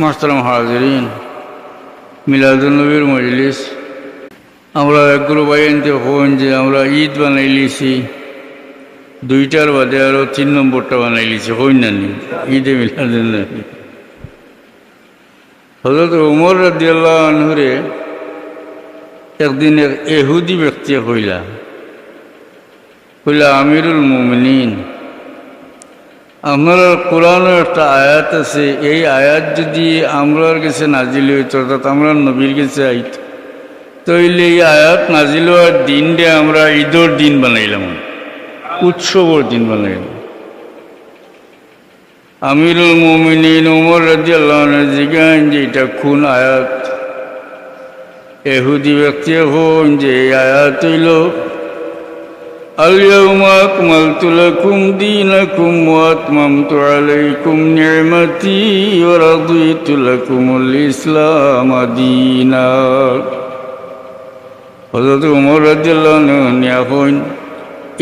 মাস্তারাম হাজরিন মিলাদুলনবীর মজলিস। আমরা একগুলো বাইনতে হন যে আমরা ঈদ বানাই লিছি, দুইটার বাদে আরও তিন নম্বরটা বানাই লিছি, হইন না নি? ঈদে মিলাদুলনবী হজরত উমর রাদিয়াল্লাহ আনহুরে একদিন এক এহুদি ব্যক্তি হইলা হইলা আমিরুল মুমিনিন আমার কোরআনের একটা আয়াত আছে, এই আয়াত যদি আমরার কাছে নাজিল হইত, অর্থাৎ আমরা নবীর কাছে আইত, তাইলে এই আয়াত নাজিল হওয়ার দিনটা আমরা ঈদর দিন বানাইলাম। উৎসবর দিন বানাইলাম। আমিরুল মুমিনিন উমর রাজি আল্লাহ জিজ্ঞান যে এটা খুন আয়াত? এহুদি ব্যক্তি হন যে এই আয়াত হইল اليوم أكملت لكم دينكم وأتممت عليكم نعمتي ورضيت لكم الإسلام دينا হজরত উমর রাজিয়াল্লাহ এখন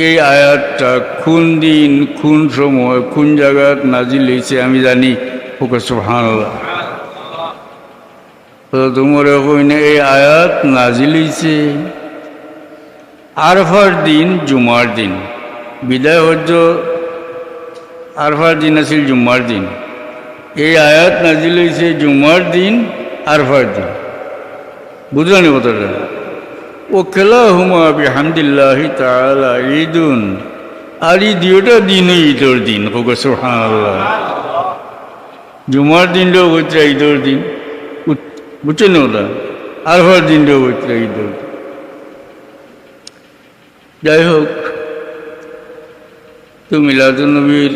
এই আয়াতটা কোন দিন কোন সময় কোন জায়গাত নাজিল হয়েছে আমি জানি ওকে সুহান হজরত উমর এখন এই আয়াত নাজিল হয়েছে আরফার দিন জুমার দিন। বিদায় হজ্জ আরফার দিন আছিল জুমার দিন। এই আয়াত নাজিল হয়েছে জুমার দিন, আরফার দিন। বুঝলানি কথাটা? ও খেলা হুমা বিহামদুল্লাহ তালা ঈদুন। আর এই দুটা দিনই ঈদর দিন হোক সোহান জুমার দিনটাও হচ্ছে ঈদর দিন। বুঝছেন ওটা আরফার দিনটাও হচ্ছে ঈদর দিন। যাই হোক তো মিলাদুলনবীর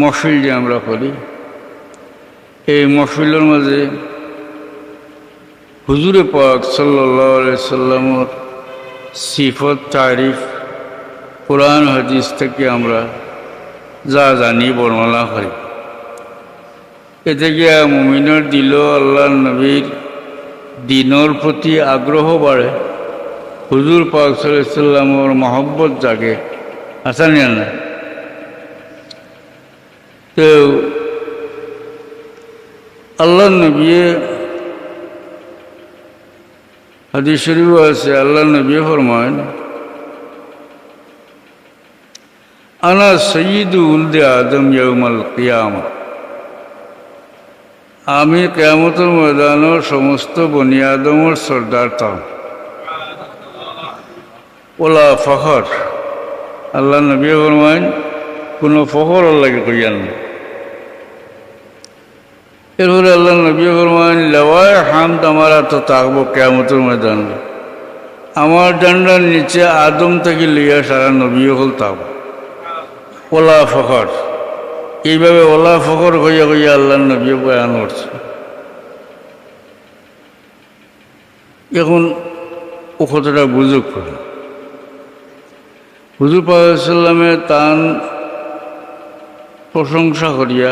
মহফিল যে আমরা করি, এই মহফিলের মাঝে হুজুরে পাক সাল্লাহ সাল্লামর সিফত, তারিফ, কোরআন, হাদিস থেকে আমরা যা জানি, বর্ণনা করি। এতে গিয়া মুমিনের দিল আল্লাহ নবীর দিনের প্রতি আগ্রহ বাড়ে। হুজুর পাক সাল্লামর মহব্বত জাগে। আসানি না। তো, আল্লাহ নবী হাদিস শরীফ আছে, আল্লাহ নবী ফরমান আনা সঈদ উলদে আদম ইয়মাল কিয়ামা। আমি কেয়ামতের ময়দানের সমস্ত বনি আদমর সর্দার তাম। ওলা ফখর। আল্লাহ নবী ফরমান কোনো ফখর আল্লাহকে কইয়ান এরপরে আল্লাহ নবী ফরমান লেওয়ায় হামদ আমার তো থাকব কেমতের ময়দান। আমার ডান্ডার নিচে আদম থেকে লইয়া সারা নবী হল তাব ওলা ফখর। এইভাবে ওলা ফখর হইয়া হইয়া আল্লাহ নবী বয়ান করছে। এখন ও কতটা বুঝুক। করে হুজুর পাকামের তান প্রশংসা করিয়া,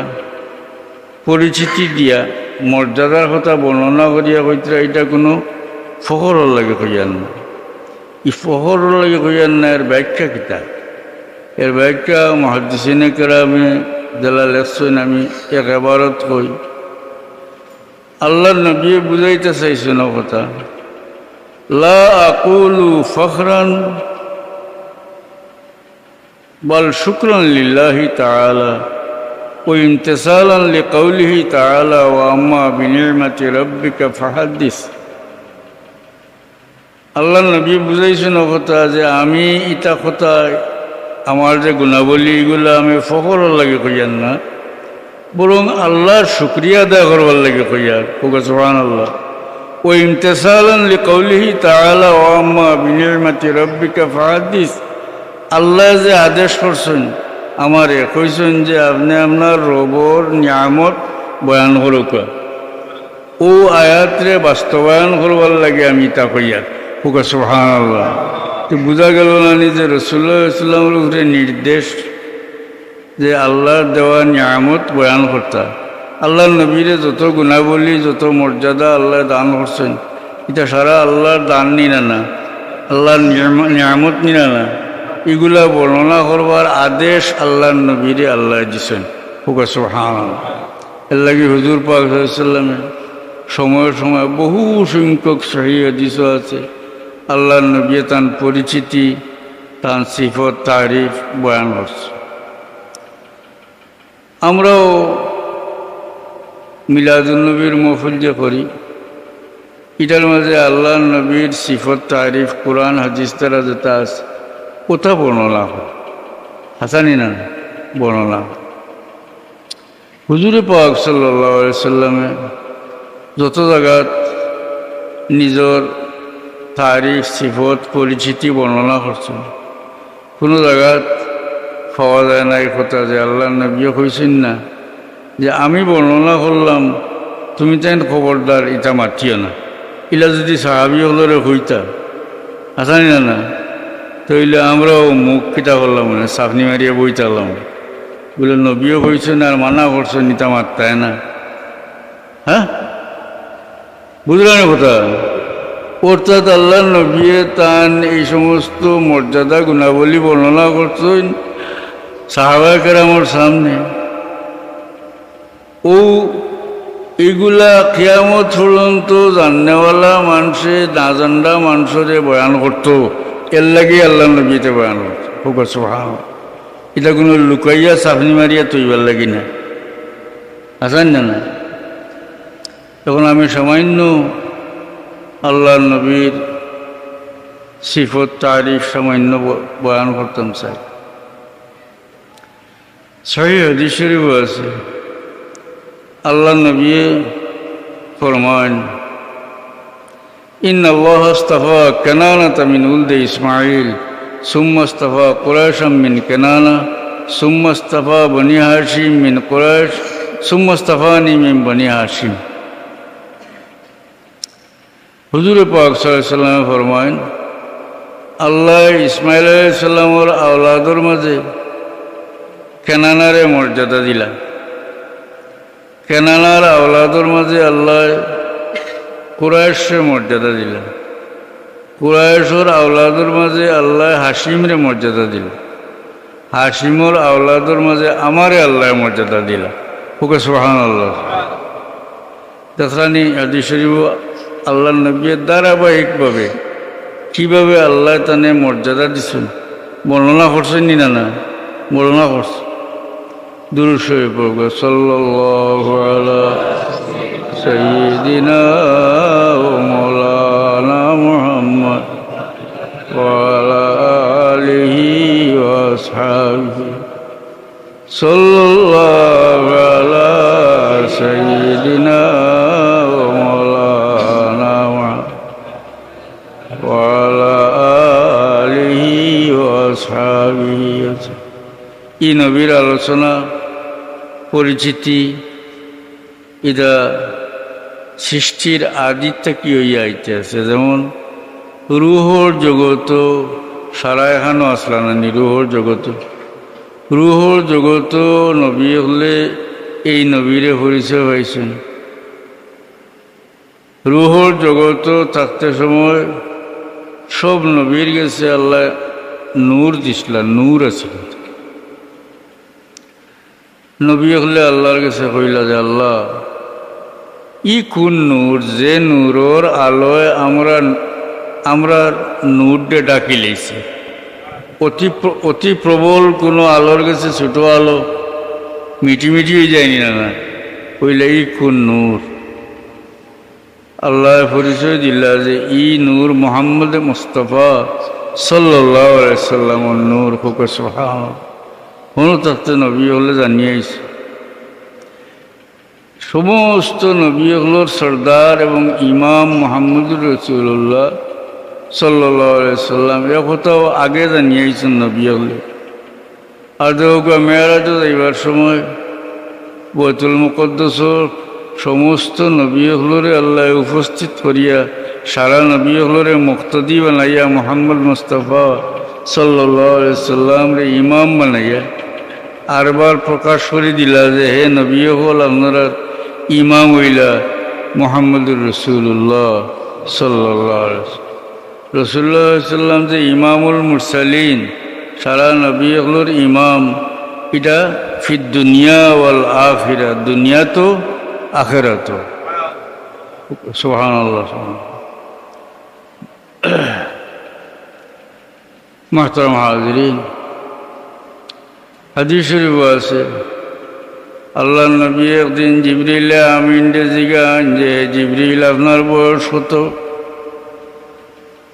পরিচিতি দিয়া, মর্যাদার কথা বর্ণনা করিয়া কইতে, এটা কোনো ফখরর লাগে কইয়ান না। ই ফখরর লাগে কইয়ান না, এর ব্যাখ্যা কিতা? এর ব্যাখ্যা মহাদিসিনে কেরামে জেলা লেখছেন আমি এক এবারত কই। আল্লাহ নবী বুঝাইতে চাইছেন কথা, লা আকুলু ফখরান بل شكرا لله تعالى وامتثالا لقوله تعالى واما بنعمه ربك فحدث আল্লাহ নবী বুঝাইছেন কথা যে আমি ইটা কথা আমার যে গুণাবলী এগুলো আমি ফখর লাগে কইয়ান না বরং আল্লাহর শুক্রিয়া আদায় করবার লাগে কইয়ার ওকে সোহান আল্লাহ ও ইমতেসালান লি কৌলিহি তাআলা ও আম্মা বিনির্মাতি রব্বিকা ফাহাদিস আল্লাহ যে আদেশ করছেন, আমারে কইছেন যে আপনি আপনার রবর নিয়ামত বয়ান করুক। ও আয়াতরে বাস্তবায়ন করবার লাগে আমি তা কইয়ার হুকা সোহান তো বোঝা গেল না যে রসুল্লাহ ইসলামের উপরে নির্দেশ যে আল্লাহর দেওয়া নিয়ামত বয়ান করতা। আল্লাহ নবীরে যত গুণাবলী, যত মর্যাদা আল্লাহ দান করছেন, এটা সারা আল্লাহর দান নিনা না। আল্লাহর নিয়ামত নিনা না। এগুলা বর্ণনা করবার আদেশ আল্লাহ নবীরে আল্লাহ দিছেন। হুকা হুজুর পাক সাল্লামে সময় সময় বহু সংখ্যক সহি হাদিস আছে। আল্লাহ নবী তান পরিচিতি তান সিফত, তারিফ বয়ান হচ্ছে আমরাও মিলাদুলনবীর মহফিল যে করি, এটার মাঝে আল্লাহ নবীর সিফত, তারিফ, কোরআন, হাদিস তারা যেটা আছে ওটা বর্ণনা হয়। হাসানি না, বর্ণনা হুজুরে পাক সাল্লাহ সাল্লামে যত জায়গাত নিজের তারিখ, সিফত, পরিচিতি বর্ণনা করছেন, কোনো জায়গাত পাওয়া যায় না এই কথা যে আল্লাহ নবীও কইছেন না, যে আমি বর্ণনা করলাম, তুমি তাই খবরদার, ইটা মাতিও না। ইলা যদি সাহাবি হলরে হইতা আসানি না না তইলে আমরাও মুখ কিতা করলাম মানে সাফনি মারিয়া বইতালাম বলে, নবীও হয়েছেন আর মানা করছেন ইটা মারতায় না? হ্যাঁ? বুঝলেন কথা? অর্থাৎ আল্লাহ নবী তান এই সমস্ত মর্যাদা, গুণাবলী বর্ণনা করছেন সাহাবাকের আমার সামনে। ও এগুলা কিয়ামত পর্যন্ত জাননেওয়ালা মানুষে, না জানরা মানুষরে বয়ান করতো। এর লাগে আল্লাহ নবীতে বয়ান করতো খুব সোহান এটা কোনো লুকাইয়া চাপনি মারিয়া তৈবার লাগি না। আসান না না তখন আমি সামান্য আল্লাহ নবীর সিফত, তারিফ সামান্য বয়ান করতাম, স্যার। সহি হদিস শরীফ আছে। আল্লাহ নবী ফরমান إن الله اصطفى كنانة من ولد إسماعيل ثم اصطفى قريشا من كنانة ثم اصطفى بني هاشم من قريش ثم اصطفاني من بني هاشم হুজুর পাক সাল্লামে ফরমাইন আল্লাহ ইসমাইল সাল্লামর আওলাদর মাঝে কেনানারে মর্যাদা দিলা কেনানার আওলাদর মাঝে আল্লাহ কুরায়শে মর্যাদা দিলা। কুরায়শর আওলাদর মাঝে আল্লাহ হাসিমরে মর্যাদা দিল। হাসিমর আওলাদর মাঝে আমারে আল্লাহ মর্যাদা দিলা। ওকে সোহান আল্লাহ তাছাড়া আদি শরীফ আল্লাহ নবীর ধারাবাহিকভাবে কীভাবে আল্লাহ তানে মর্যাদা দিছেন, বর্ণনা করছেন নি না না? বর্ণনা করছে। দুরুশয়ে পড়ব, সাল্লাল্লাহু আলা ই নবীর আলোচনা, পরিচিতি এটা সৃষ্টির আদিত্যা কি হইয়া আইতে আছে যেমন, রুহর জগত সারা এখানো আসলা না রুহর জগত রুহর জগত নবী হলে এই নবীরে পরিচয় পাইছেন। রুহর জগত থাকতে সময় সব নবীর গেছে আল্লাহ নূর দিছিলা, নূর আছিল নবী হলে আল্লাহর কাছে কইলা যে, আল্লাহ, ই কোন নূর? যে নূরর আলোয় আমরা আমরা নূরডে ডাকি লেছি অতি অতি প্রবল কোনো আলোর কাছে ছোট আলো মিটি মিটি হয়ে যায়নি না কইলে, ই কোন নূর? আল্লাহ পরিচয় দিলা যে, ই নূর মোহাম্মদ মুস্তফা সাল্লাহ সাল্লামর নূর। হোক সোহা কোনো তত্ত্বে নবী হলে জানিয়েছে। সমস্ত নবী হলোর সর্দার এবং ইমাম মোহাম্মদুর রসুল্লাহ সাল্লাহ সাল্লাম এ কোথাও আগে জানিয়ে জানিয়েছেন নবী হলে। আর দেখো মেয়েরাজ যাইবার সময় বৈতুল মুকদ্দসর সমস্ত নবী হলরে আল্লাহ উপস্থিত করিয়া সারা নবী হলরে মুক্তদি বানাইয়া মোহাম্মদ মুস্তফা সাল্লাহ সাল্লাম রে ইমাম বানাইয়া আরবার প্রকাশ করে দিলা যে, হে নবী হল আপনারা ইমাম হইলা মোহাম্মদুর রসুল্লাহ সাল্লাহ রসুল্লাহ সাল্লাম। যে ইমামুল মুরসালিন, সারা নবী হলর ইমাম, এটা ফি দুনিয়া ওয়াল আখিরা, দুনিয়া তো আখেরা তো সোহান আল্লাহ মাহতারাম হাদিস আছে আল্লাহ নবী একদিন জিবরিল আমিন জিগান যে জিবরিল আপনার বয়স কত?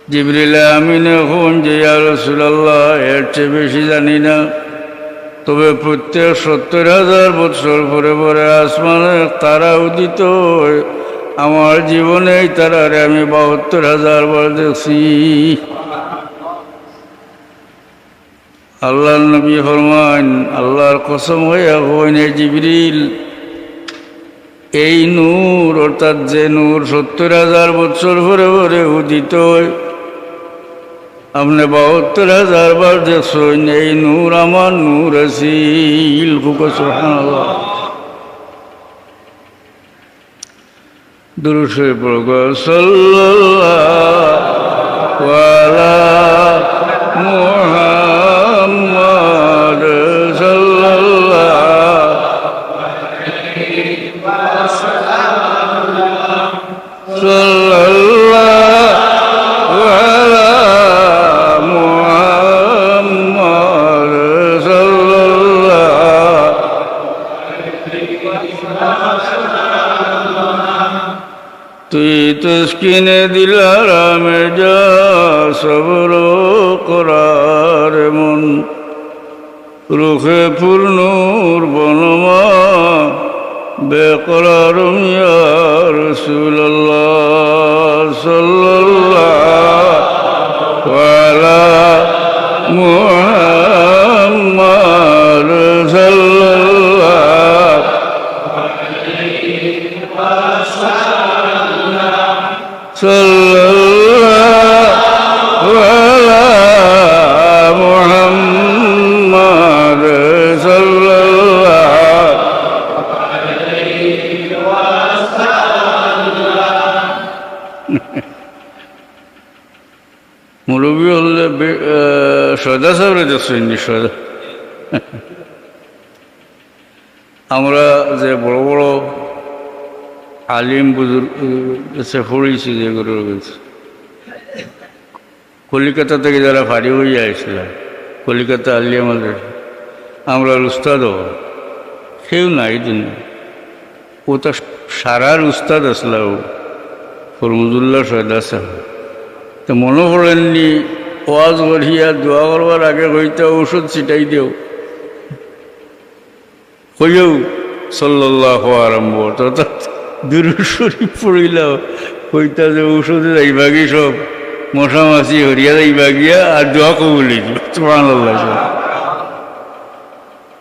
জিবরিল আমিন এখন যে রসুল্লাহ এর চেয়ে বেশি জানি না। তবে প্রত্যেক সত্তর হাজার বছর পরে পরে আসমানে তারা উদিত আমার জীবনেই তারারে আমি বাহাত্তর হাজার বার দেখছি। আল্লাহ নবী ফরমান, আল্লাহর কসম হইয়া হইনে জিবরিল। এই নূর, অর্থাৎ যে নূর সত্তর হাজার বছর পরে পরে উদিত আপনি বাহাত্তর হাজার বার দেখছেন, এই নূর আমার নূর আসিল সুবহানাল্লাহ। দুরুশে পড়গ সাল্লাল্লাহু তুই তস্কিনে দিলারামে যা সবর করার মন। রুখে পূর্ণর বনমা বেকরার রসুল্লাহ সাল্লাল্লাহু সদা সাহেবের দেখছেন সদা আমরা যে বড় বড় আলিম বুজুর্গ পড়েছি যেগুলো রয়েছে কলিকাতা থেকে যারা ফারি হয়ে আসছিল কলিকাতা আলী আমাদের আমরা উস্তাদও কেউ নাই দিন ও তো সারার উস্তাদ আসল ফরমুদুল্লাহ সয়দা সাহেব তো মনে পড়েননি ওয়াজ করিয়া দোয়া করবার আগে হইতে ঔষধ ছিটাই দেও। হইও সাল্লাহ আরম্ভ অর্থাৎ দুরুশরী পড়িলাও। হইতা যে ঔষধে যাইবাগি সব? মশা মাছি হরিয়া যাইবাগিয়া আর দোয়া কবুলি সুবহানাল্লাহ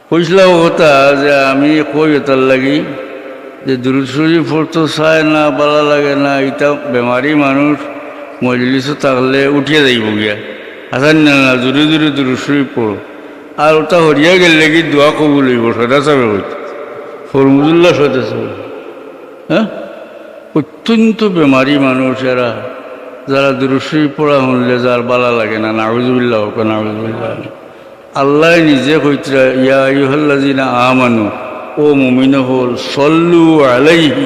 কইসলাম কথা যে আমি কই তার লাগি? যে দুরুশরী পড়তো, চায় না, বালা লাগে না এটা বেমারি মানুষ। মজলিসে থাকলে উঠিয়ে যাইব গিয়া। হাসান না না জোরে জোরে দুরুশরী পড়ো। আর ওটা হরিয়া গেলে কি দোয়া কবুল হইব সদা চাবে হইতে ফরমুদুল্লাহ সদা চাবে। হ্যাঁ? অত্যন্ত বেমারি মানুষ এরা। যারা দুরুশরী পড়া শুনলে যার বালা লাগে না, নাউজুবিল্লাহ হোক নাউজুবিল্লাহ আল্লাহ নিজে কইতরা, ইয়া ইহল্লাজিনা আমানু, ও মুমিন হল সল্লু আলাইহি,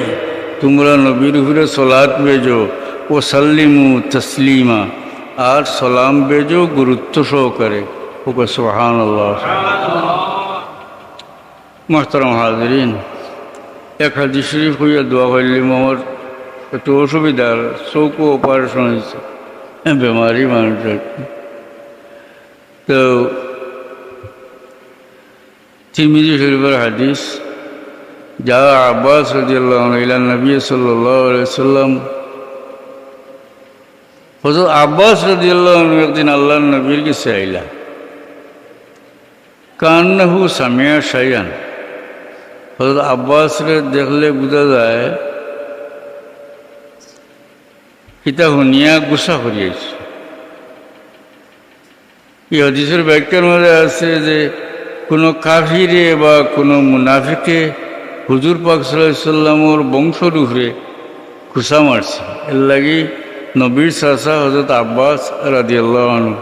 তোমরা নবীর উপরে সলাত বেজো ও সাল্লিমু তসলিমা। আর সালাম বেজো, গুরুত্ব সহকারে। ওকে সোহান মোহতারাম হাজরিন, এক হাদিস শরীফ হইয়া দোয়া করলিম আমার একটু অসুবিধার চৌকো অপারেশন হয়েছে বেমারি মানুষের তো তিরমিজি শরীফের হাদিস, যা আব্বাস রাদিয়াল্লাহু আনহু ইলা নবী আলাইহি সাল্লাম হযরত আব্বাস রাদিয়াল্লাহু আনহু একদিন আল্লাহর নবীর কাছে আইলা। কান্নাহু সামিয়া শাইয়ান হযরত আব্বাস রে দেখলে বোঝা যায় কিতা শুনিয়া গুসা করিয়াছে। এই হদিসের ব্যাখ্যার মধ্যে আছে যে, কোনো কাফিরে বা কোনো মুনাফিকে হুজুর পাক সাল্লামর বংশর উপরে খুসা মারছে। এর লাগি নবীর সাসা হজরত আব্বাস রাজিয়াল্লাহ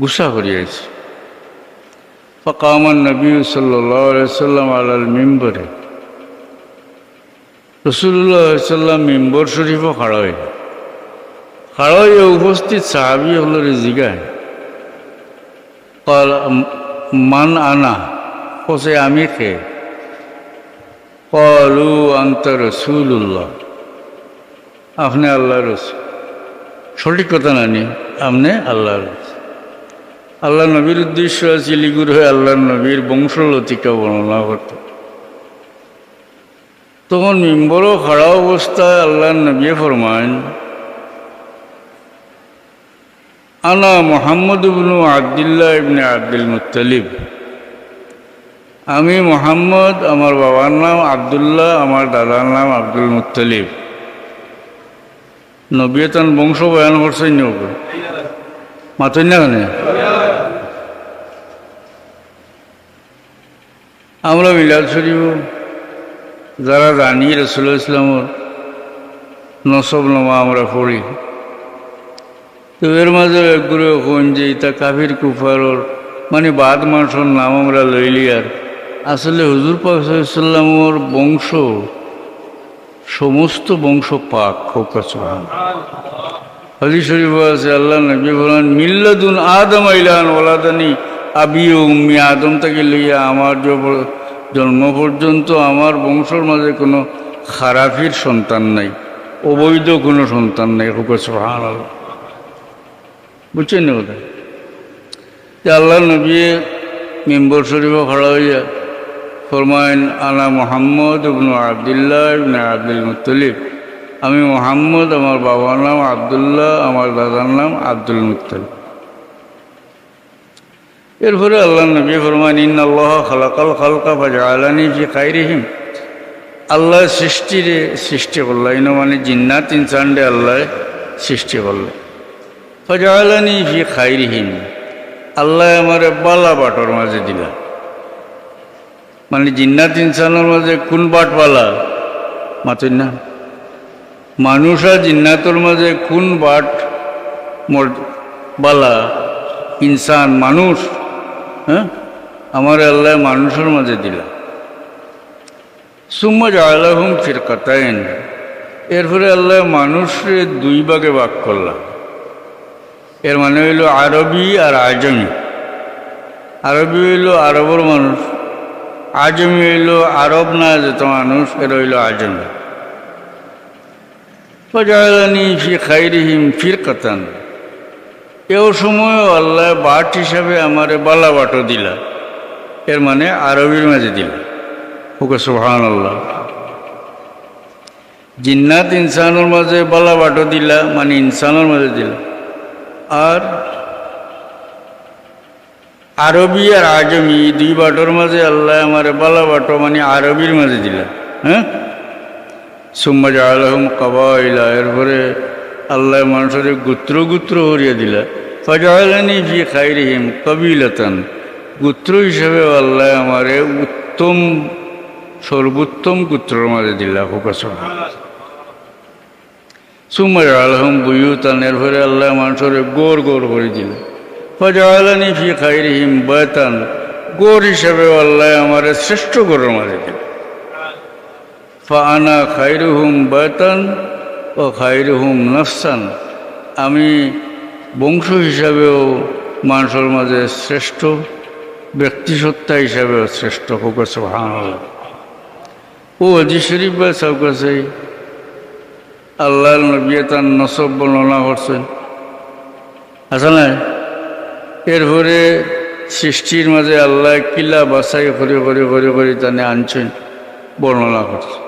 গুসা করিয়াছে। ফকামান নবী সাল্লাম আলাল মিম্বরে। রসুল্লাহ সাল্লাম মিম্বর শরীফও খাড়য়। খাড়য় উপস্থিত সাহাবি হলরে জিগায়। মান আনা? কসে, আমি খে কলু আন্ত রসুল্লাহ আপনি আল্লাহ রসুল। সঠিক কথা না নানি আপনি আল্লাহ রসুল। আল্লাহ নবীর উদ্দেশ্য আছে লিগুর হয়ে আল্লাহ নবীর বংশলতিকা বর্ণনা করত। তখন মিম্বরও খাড়া অবস্থায় আল্লাহ নবী ফরমান আনা মোহাম্মদ ইবনু আবদুল্লাহ ইবনে আব্দুল মুতালিব আমি মোহাম্মদ, আমার বাবার নাম আবদুল্লাহ, আমার দাদার নাম আব্দুল মুতালিব নবীতান বংশ বয়ান করছেন নৌকে মাতই না কেন? আমরা মিলাদ শরীফ, যারা জানি রসুল ইসলামর নসব নমা আমরা পড়ি তো এর মাঝে একগুলো কোন যে ইতা কাফির কুফারর মানে বাদ মাসর নাম আমরা লইলি আর। আসলে হুজুর পাকসাল্লামর বংশ সমস্ত বংশ পাক খোকাচ হজি শরীফ আছে আল্লাহ নবী বলেন, মিল্লাদুন আদম আইলান ওলাদানি আবি উম্মি আদম থেকে লইয়া আমার জন্ম পর্যন্ত আমার বংশর মাঝে কোনো খারাপির সন্তান নাই, অবৈধ কোনো সন্তান নাই খোকাচ হান আল্লাহ। বুঝছেন না ওটা যে আল্লাহ নবী মেম্বর শরীফ খড়া হইয়া ফরমাইন আনা মোহাম্মদ ইবনু আবদুল্লাহ ইবনে আব্দুল মুত্তলিব। আমি মোহাম্মদ, আমার বাবার নাম আবদুল্লাহ, আমার দাদার নাম আব্দুল মুত্তলিব। এরপরে আল্লাহ নবী ফরমান ইন আল্লাহ খালাকাল খালকা ফাজআলানি ফি খাইরিহিম। আল্লাহ সৃষ্টিরে সৃষ্টি করল, ইন মানে জিন্নাত ইনসানডে আল্লাহ সৃষ্টি করল। ফজালানি ফি খাইরিহীন আল্লাহ আমার বালা বাটর মাঝে দিলা মানে জিন্নাত ইনসানের মাঝে কোন বাট বালা মাতুন না মানুষ আর জিন্নাতর মাঝে কোন বাট বালা? ইনসান, মানুষ হ্যাঁ? আমার আল্লাহ মানুষের মাঝে দিলা। সুম্মা জালাহুম ফিরকাতাইন। এরপরে আল্লাহ মানুষের দুই ভাগে ভাগ করলাম এর মানে হইল আরবি আর আজমি। আরবি হইল আরবর মানুষ। আজমি হইল আরব না যেত মানুষ এর হইল আজমি। ফজালানি ফি খাইরিহিম ফির কাতান এও সময় আল্লাহ বাট হিসাবে আমার বালা বাটো দিলা। এর মানে আরবির মাঝে দিলা। ওকে সুহান আল্লাহ জিন্নাত ইনসানের মাঝে বালা বাটো দিলা মানে ইনসানের মাঝে দিলা। আর আরবি আর আজমি দুই বাটোর মাঝে আল্লাহ আমার বালা বাটো মানে আরবির মাঝে দিলা হ্যাঁ? সুম্মা জালহম কাবাইলা, এরপরে আল্লাহ মানুষের গুত্র গুত্র হরিয়া দিলা ফজালানি ফি খাইরিহিম কবিলাতান। গুত্র হিসেবে আল্লাহ আমারে উত্তম, সর্বোত্তম গুত্রর মাঝে দিলা ফোকাস সুমার আলহম বুয়ুতান, এরপরে আল্লাহ মানুষের গোর গোর করে দিল। ফজালানি ফি খাইরিহিম বয়তান গোর হিসাবে আল্লাহ আমার শ্রেষ্ঠ গোরের মাঝে ফানা খাইরুহুম বয়তান ও খাইরুহুম নফসান আমি বংশ হিসাবেও মানুষের মাঝে শ্রেষ্ঠ, ব্যক্তিসত্তা হিসাবেও শ্রেষ্ঠ ফোকাস ভাঙল ও হজি শরীফ বা সব কাছে আল্লাহ নবী তার নসব বর্ণনা করছেন। আসলে এরপরে সৃষ্টির মাঝে আল্লাহ কিলা বাসাই করে করে করে করে তানে আনছেন, বর্ণনা করছে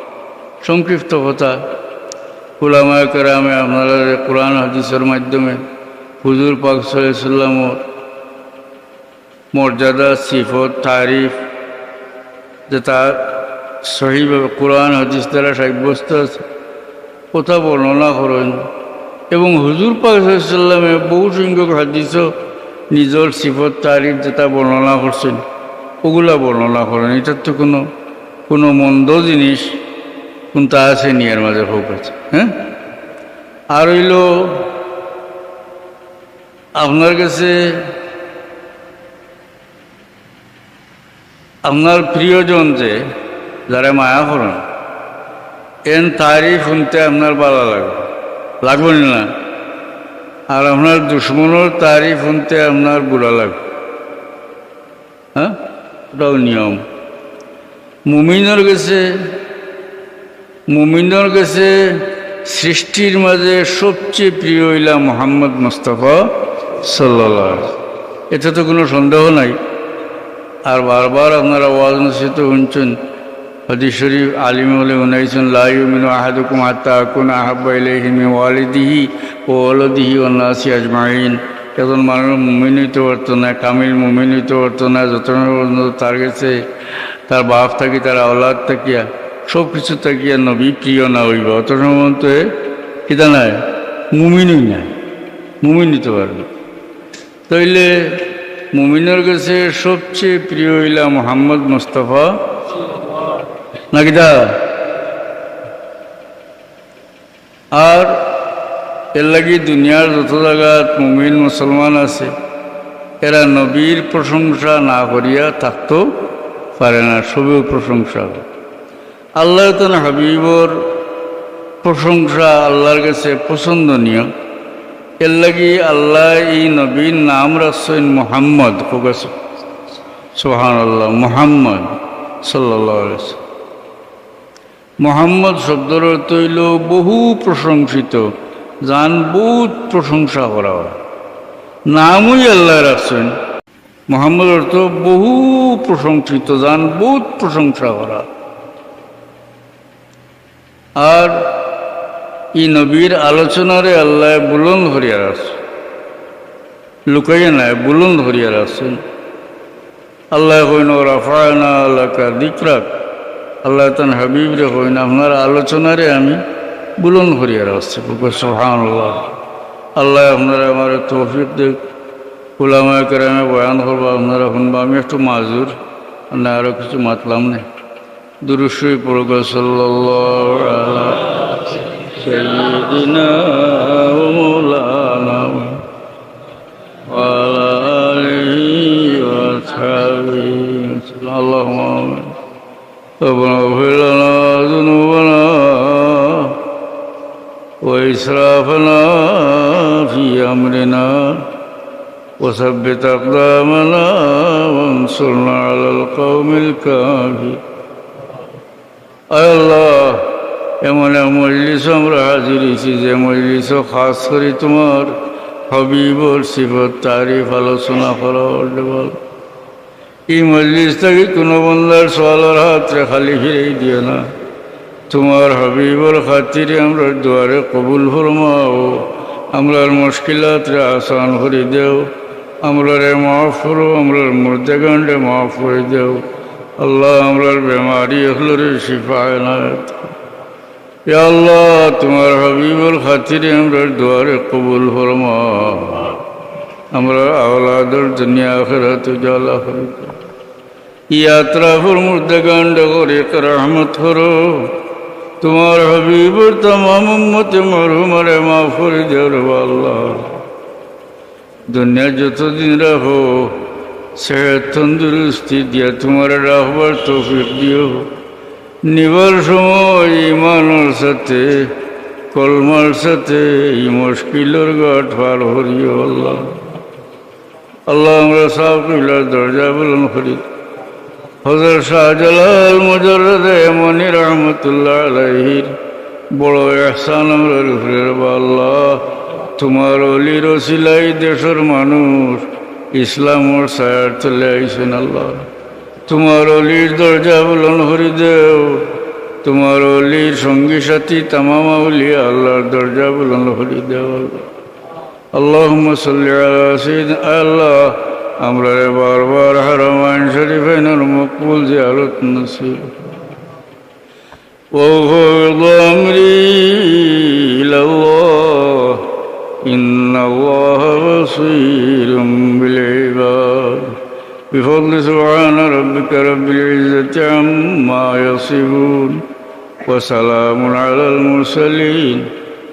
সংক্ষিপ্ত কথা কুলামায় কেরামে আপনারা কোরআন, হাদিসের মাধ্যমে হুজুর পাক সাল্লামর মর্যাদা, সিফত, তারিফ, যে তার সহিভাবে কোরআন, হাদিস দ্বারা সাব্যস্ত আছে কথা বর্ণনা করেন। এবং হুজুর পাকামে বহু সংখ্যক হাদিসও নিজের সিফত তারিফ যেটা বর্ণনা করছেন, ওগুলা বর্ণনা করেন। এটার তো কোনো কোনো মন্দ জিনিস কোনটা আছে নিয়ার মাঝে হোক আছে হ্যাঁ? আর হইল, আপনার কাছে আপনার প্রিয়জন যে, যারা মায়া করেন, এন তারিফ শুনতে আপনার ভালো লাগবে। লাগবে না? আর আপনার দুশ্মনের তারই শুনতে আপনার বুড়া লাগবে হ্যাঁ? ওটাও নিয়ম। মুমিনের কাছে মুমিনের কাছে সৃষ্টির মাঝে সবচেয়ে প্রিয় হইলা মোহাম্মদ মুস্তফা সাল্লাহ এতে তো কোনো সন্দেহ নাই। আর বারবার আপনারা ওয়াজ নসিত শুনছেন। হদি শরীফ আলিম লাইমিন আহাদুকুম আত্মা আকুন আহাব্বা ইলাইহি মিন ওয়ালিদিহি ও ওয়ালাদিহি নাসি আজমাইন। এখন মানুষ মুমিন হইতে পারতো না, কামিল মুমিন হইতে পারতো না যত তার কাছে তার বাপ থাকি, তার আওলাদ থাকিয়া সব কিছু থাকিয়া নবী প্রিয় না হইব। অত সম্বন্ধ কিতা নাই মুমিনই নাই, মুমিন নিতে পারবে। তাইলে মুমিনের কাছে সবচেয়ে প্রিয় হইলা মোহাম্মদ মুস্তফা না কিতা আর এর লাগি দুনিয়ার যত জায়গাত মুমিন মুসলমান আছে, এরা নবীর প্রশংসা না করিয়া থাকতেও পারে না, সবেও প্রশংসা আল্লাহ তান হাবিবর প্রশংসা আল্লাহর কাছে পছন্দনীয়। এর লাগি আল্লাহ এই নবীর নাম রাখছেন মোহাম্মদ সোহান আল্লাহ মোহাম্মদ সাল্লাহ মোহাম্মদ শব্দর অর্থ হইল বহু প্রশংসিত যান বহুত প্রশংসা করা নামই আল্লাহ রাখছেন। মোহাম্মদ অর্থ বহু প্রশংসিত যান বহুত প্রশংসা করা। আর ই নবীর আলোচনারে আল্লাহ বুলন ধরিয়া রাখছেন। লুকাইয়া নাই বুলন ধরিয়া রাখছেন। আল্লাহ কইন রাফায়না আল্লাহ দিকরাক। আল্লাহ তান হাবিব রে কইন আপনার আলোচনারে আমি বুলন করিয়া রাখছি। সোহান আল্লাহ আল্লাহ আপনারা আমার তৌফিক দেখ করে আমি বয়ান করব, আপনারা শুনব আমি একটু মাজুর না আরও কিছু মাতলাম না। দুরুশ্বই পড়ব সাল্লাল্লাহু ربنا اغفر لنا ذنوبنا وإسرافنا في أمرنا وثبت أقدامنا وانصرنا على القوم الكافرين আয় আল্লাহ এমন মজলিস আমরা হাজির হয়েছি যে মজলিস খাস করে তোমার হবিবর সিফত তারিফ আলোচনা করা বল এই মজলিস থেকে কোনো বন্দার সোয়ালার হাতরে খালি ফিরেই দিও না। তোমার হবিবর খাতিরে আমরা দুয়ারে কবুল ফরমাও। আমরার মুশকিলাতরে আসান করে দেও। আমরারে মাফ করো, আমরার মুর্দেগান্ডে মাফ করে দেও। আল্লাহ আমরার বেমারি হলরে শিফায় না। আল্লাহ, তোমার হবিবর খাতিরে আমরা দুয়ারে কবুল ফরমাও। আমরা আওলাদর দুনিয়া আখেরাত উজালা করে ইয়াত্রা ফুর মুর্দেগান্ড করে রহমত করো। তোমার হবিবর তমাম উম্মতে মরহুমারে মাফ করে দেও রে আল্লাহ। দুনিয়া যতদিন রাখো সেহেত তন্দুরুস্তি দিয়া তোমার রাখবার তৌফিক দিও। নিবার সময় ইমানোর সাথে, কলমার সাথে এই মুশকিলের গাঠ পার হরিও আল্লাহ। আল্লাহ আমরা সাহ কিলার দরজা বলুন করি। হজর শাহজালাল মুজরদে মনি রহমতুল্লাহ আলহির বড় এহসান আল্লাহ, তোমার অলির ওসিলাই দেশের মানুষ ইসলামর সায়ার চলে আইসেন আল্লাহ। তোমার অলির দরজা বলন হরি দেও, তোমার অলির সঙ্গী সাথী তামামা আল্লাহর দরজা বলন হরি দেও আল্লাহ। আল্লাহ সাল্লি আল্লাহ আমরা বারবার হারমান শরীফের মকবুল জিয়ারত নসিব وفوض أمري إلى الله إن الله بصير بالعباد بفضل سبحان ربك رب العزة عما يصفون وسلام على المرسلين